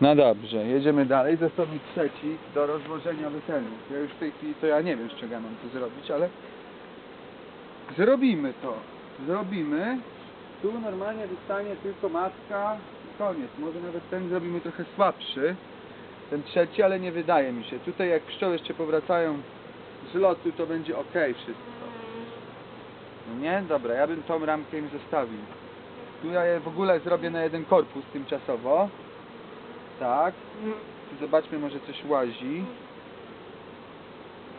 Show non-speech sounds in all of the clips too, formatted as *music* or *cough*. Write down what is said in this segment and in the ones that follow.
No dobrze, jedziemy dalej. Mi trzeci do rozłożenia wytelnych. Ja już w tej chwili to ja nie wiem z czego ja mam to zrobić, ale zrobimy to. Zrobimy. Tu normalnie wystanie tylko matka i koniec. Może nawet ten zrobimy trochę słabszy. Ten trzeci, ale nie wydaje mi się. Tutaj jak pszczoły jeszcze powracają z lotu, to będzie ok wszystko. No nie? Dobra, ja bym tą ramkę im zostawił. Tu ja je w ogóle zrobię na jeden korpus tymczasowo. Tak. Tu zobaczmy, może coś łazi.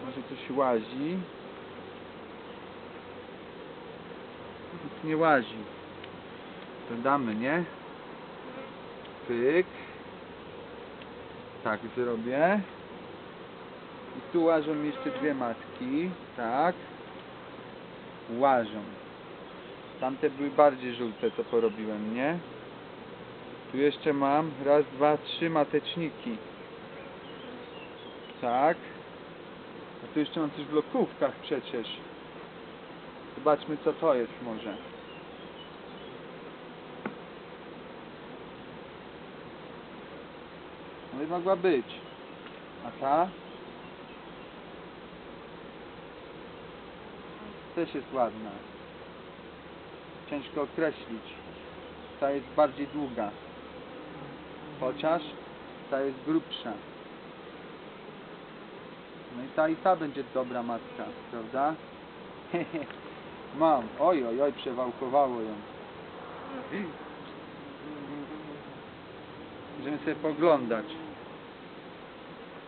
Może coś łazi. Nic nie łazi. To damy, nie? Pyk. Tak zrobię. I tu łażą mi jeszcze dwie matki. Tak. Łażą. Tamte były bardziej żółte, co porobiłem, nie? Tu jeszcze mam raz, dwa, trzy mateczniki. Tak. A tu jeszcze mam coś w blokówkach przecież. Zobaczmy co to jest może. No i mogła być. A ta? Też jest ładna. Ciężko określić. Ta jest bardziej długa. Chociaż ta jest grubsza. No i ta i ta będzie dobra matka, prawda? *laughs* Mam. Oj, oj, oj, przewałkowało ją. Możemy sobie poglądać.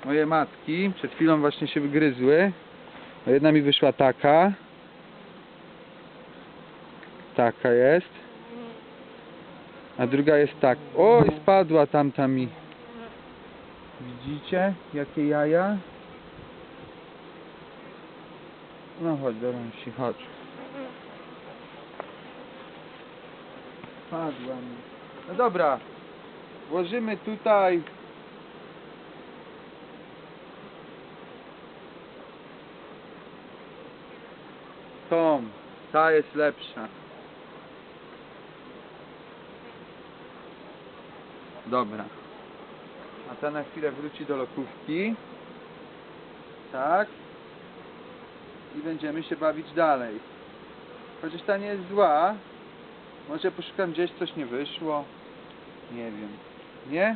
Moje matki przed chwilą właśnie się wygryzły. Jedna mi wyszła taka. Taka jest. A druga jest tak. Oj, spadła tamta mi. Widzicie? Jakie jaja? No chodź, do rąsi, chodź. Spadła mi. No dobra. Włożymy tutaj tą. Ta jest lepsza. Dobra. A ta na chwilę wróci do lokówki. Tak. I będziemy się bawić dalej. Chociaż ta nie jest zła. Może poszukam gdzieś, coś nie wyszło. Nie wiem. Nie?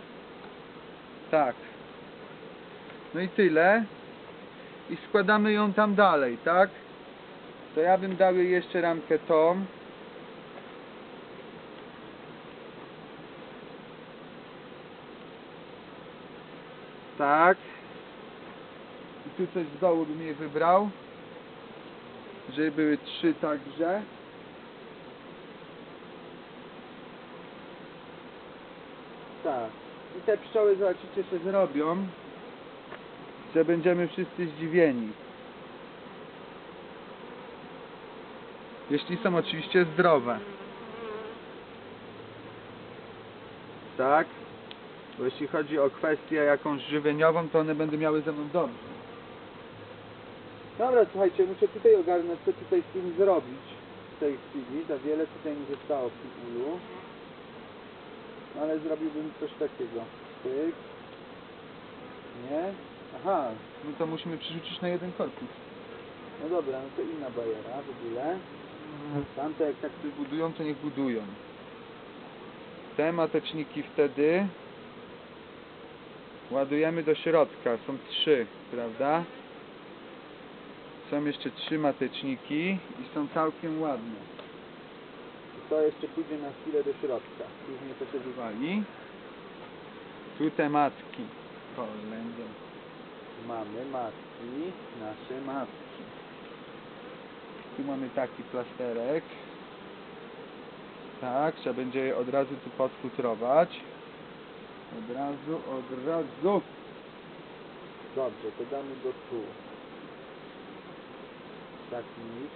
Tak. No i tyle. I składamy ją tam dalej, tak? To ja bym dał jej jeszcze ramkę tą. Tak. I tu coś z dołu bym jej wybrał. Żeby były trzy także. Tak. I te pszczoły zobaczycie się zrobią. Że będziemy wszyscy zdziwieni. Jeśli są oczywiście zdrowe. Tak. Bo jeśli chodzi o kwestię jakąś żywieniową, to one będą miały ze mną dobrze. Dobra, słuchajcie, muszę tutaj ogarnąć, co tutaj z tym zrobić w tej chwili. Za wiele tutaj mi zostało w tym ulu. No, ale zrobiłbym coś takiego. Pyk. Nie? Aha, no to musimy przerzucić na jeden korpus. No dobra, no to inna bajera w ogóle. Tamte jak tak coś budują, to niech budują. Te mateczniki wtedy ładujemy do środka. Są trzy, prawda? Są jeszcze trzy mateczniki i są całkiem ładne. To jeszcze pójdzie na chwilę do środka. Później to się wywali. Tu te matki. Kolędą. Mamy matki, nasze matki. Tu mamy taki plasterek. Tak, trzeba będzie je od razu tu podfutrować. Od razu, od razu. Dobrze, to damy go tu. Taki nic.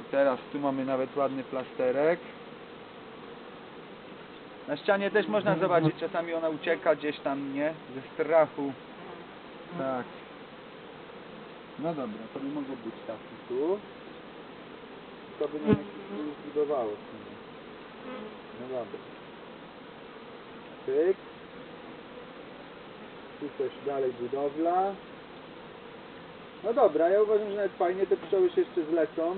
I teraz tu mamy nawet ładny plasterek. Na ścianie też można zobaczyć, czasami ona ucieka gdzieś tam, nie? Ze strachu. Tak. No dobra, to by mogło być taki tu. To by nam zbudowało w sumie. No dobra. Pyk. Tu coś dalej budowla. No dobra, ja uważam, że nawet fajnie te pszczoły się jeszcze zlecą.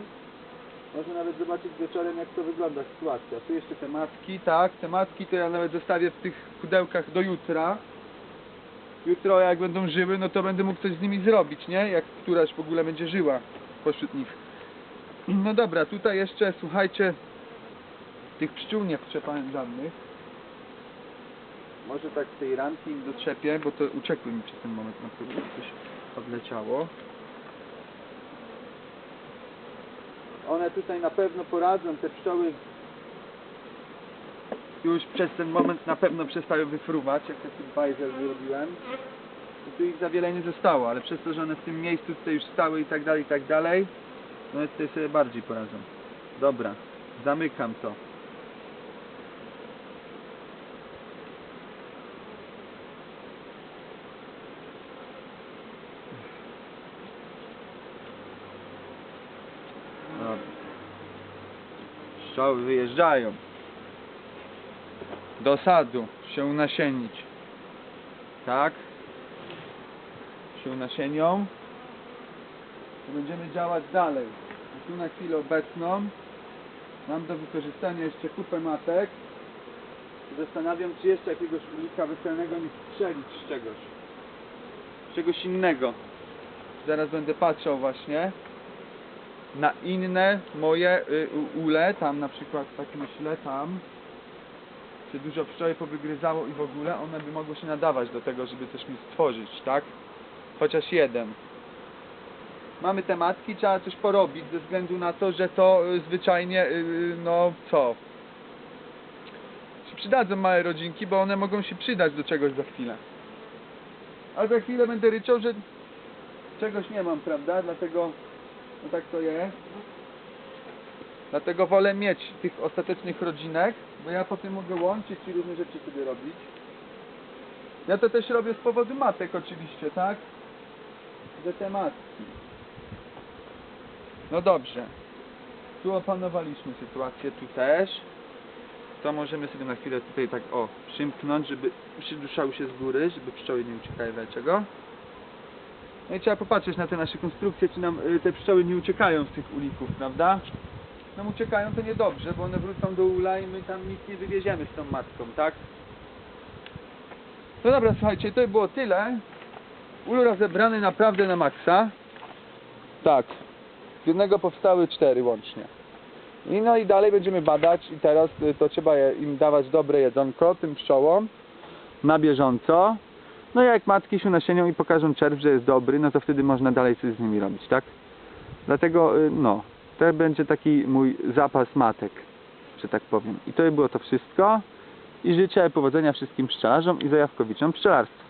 Można nawet zobaczyć wieczorem jak to wygląda sytuacja. Tu jeszcze te matki, tak, te matki to ja nawet zostawię w tych pudełkach do jutra. Jutro jak będą żyły, no to będę mógł coś z nimi zrobić, nie? Jak któraś w ogóle będzie żyła pośród nich. No dobra, tutaj jeszcze słuchajcie, tych pszczół nie wtrzepałem żadnych. Może tak z tej ramki im dotrzepię, bo to uciekły mi przez ten moment na przykład coś odleciało. One tutaj na pewno poradzą, te pszczoły już przez ten moment na pewno przestały wyfruwać, jak taki bajzel zrobiłem. I tu ich za wiele nie zostało, ale przez to, że one w tym miejscu tutaj już stały i tak dalej, i tak dalej, no tutaj sobie bardziej poradzą. Dobra, zamykam to. Pszczoły wyjeżdżają. Do sadu się unasienić. Tak? Się unasienią. To będziemy działać dalej. Tu na chwilę obecną mam do wykorzystania jeszcze kupę matek. Zastanawiam czy jeszcze jakiegoś ulika weselnego nie strzelić z czegoś. Czegoś innego. Zaraz będę patrzał właśnie na inne moje y, ule, tam na przykład tak myślę, tam czy dużo pszczoły powygryzało i w ogóle one by mogły się nadawać do tego, żeby coś mi stworzyć, tak? Chociaż jeden. Mamy te matki, trzeba coś porobić ze względu na to, że to y, zwyczajnie, y, no co? Się przydadzą małe rodzinki, bo one mogą się przydać do czegoś za chwilę. A za chwilę będę ryczał, że czegoś nie mam, prawda? Dlatego, no tak to jest. Dlatego wolę mieć tych ostatecznych rodzinek, bo ja potem mogę łączyć i różne rzeczy sobie robić. Ja to też robię z powodu matek oczywiście, tak? Że te matki. No dobrze. Tu opanowaliśmy sytuację, tu też. To możemy sobie na chwilę tutaj tak o, przymknąć, żeby przyduszały się z góry, żeby pszczoły nie uciekały dlaczego. No i trzeba popatrzeć na te nasze konstrukcje, czy nam y, te pszczoły nie uciekają z tych ulików, prawda? nam uciekają, to niedobrze, bo one wrócą do ula i my tam nic nie wywieziemy z tą matką, tak? No dobra, słuchajcie, to było tyle. Ul rozebrany naprawdę na maksa. Tak. Z jednego powstały cztery łącznie. I no i dalej będziemy badać i teraz y, to trzeba im dawać dobre jedzonko, tym pszczołom, na bieżąco. No jak matki się nasienią i pokażą czerw, że jest dobry, no to wtedy można dalej coś z nimi robić, tak? Dlatego, y, no, to będzie taki mój zapas matek, że tak powiem. I to by było to wszystko. I życzę powodzenia wszystkim pszczelarzom i zajawkowiczom pszczelarstwa.